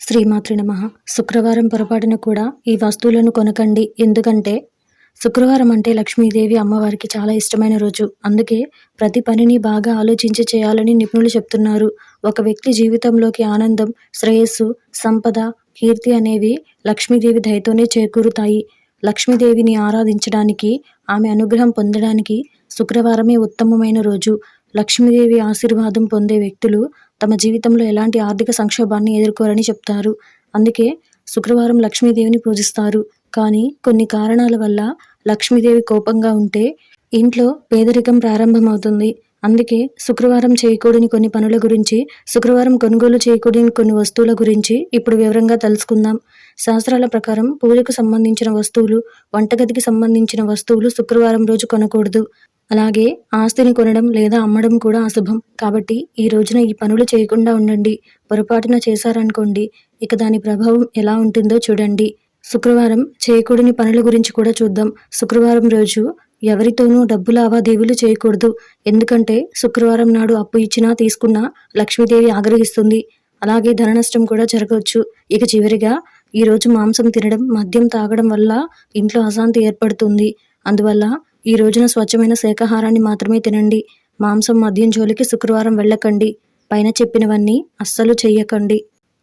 శ్రీమాతృ నమ. శుక్రవారం పొరపాటున కూడా ఈ వస్తువులను కొనకండి. ఎందుకంటే శుక్రవారం అంటే లక్ష్మీదేవి అమ్మవారికి చాలా ఇష్టమైన రోజు. అందుకే ప్రతి పనిని బాగా ఆలోచించి చేయాలని నిపుణులు చెప్తున్నారు. ఒక వ్యక్తి జీవితంలోకి ఆనందం శ్రేయస్సు సంపద కీర్తి అనేవి లక్ష్మీదేవి దయతోనే చేకూరుతాయి. లక్ష్మీదేవిని ఆరాధించడానికి ఆమె అనుగ్రహం పొందడానికి శుక్రవారమే ఉత్తమమైన రోజు. లక్ష్మీదేవి ఆశీర్వాదం పొందే వ్యక్తులు తమ జీవితంలో ఎలాంటి ఆర్థిక సంక్షోభాన్ని ఎదుర్కోరని చెప్తారు. అందుకే శుక్రవారం లక్ష్మీదేవిని పూజిస్తారు. కానీ కొన్ని కారణాల వల్ల లక్ష్మీదేవి కోపంగా ఉంటే ఇంట్లో పేదరికం ప్రారంభమవుతుంది. అందుకే శుక్రవారం చేయకూడని కొన్ని పనుల గురించి శుక్రవారం కొనుగోలు చేయకూడని కొన్ని వస్తువుల గురించి ఇప్పుడు వివరంగా తెలుసుకుందాం. శాస్త్రాల ప్రకారం పూజకు సంబంధించిన వస్తువులు వంటగదికి సంబంధించిన వస్తువులు శుక్రవారం రోజు కొనకూడదు. అలాగే ఆస్తిని కొనడం లేదా అమ్మడం కూడా అశుభం. కాబట్టి ఈ రోజున ఈ పనులు చేయకుండా ఉండండి. పొరపాటున చేశారనుకోండి. ఇక దాని ప్రభావం ఎలా ఉంటుందో చూడండి. శుక్రవారం చేయకూడని పనుల గురించి కూడా చూద్దాం. శుక్రవారం రోజు ఎవరితోనూ డబ్బు లావాదేవీలు చేయకూడదు. ఎందుకంటే శుక్రవారం నాడు అప్పు ఇచ్చినా తీసుకున్నా లక్ష్మీదేవి ఆగ్రహిస్తుంది. అలాగే ధన నష్టం కూడా జరగవచ్చు. ఇక చివరిగా ఈరోజు మాంసం తినడం మద్యం తాగడం వల్ల ఇంట్లో అశాంతి ఏర్పడుతుంది. అందువల్ల ఈ రోజున స్వచ్ఛమైన శాకాహారాన్ని మాత్రమే తినండి. మాంసం మద్యం జోలికి శుక్రవారం వెళ్ళకండి. పైన చెప్పినవన్నీ అస్సలు చెయ్యకండి.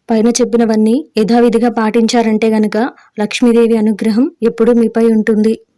పైన చెప్పినవన్నీ యథావిధిగా పాటించారంటే గనక లక్ష్మీదేవి అనుగ్రహం ఎప్పుడూ మీపై ఉంటుంది.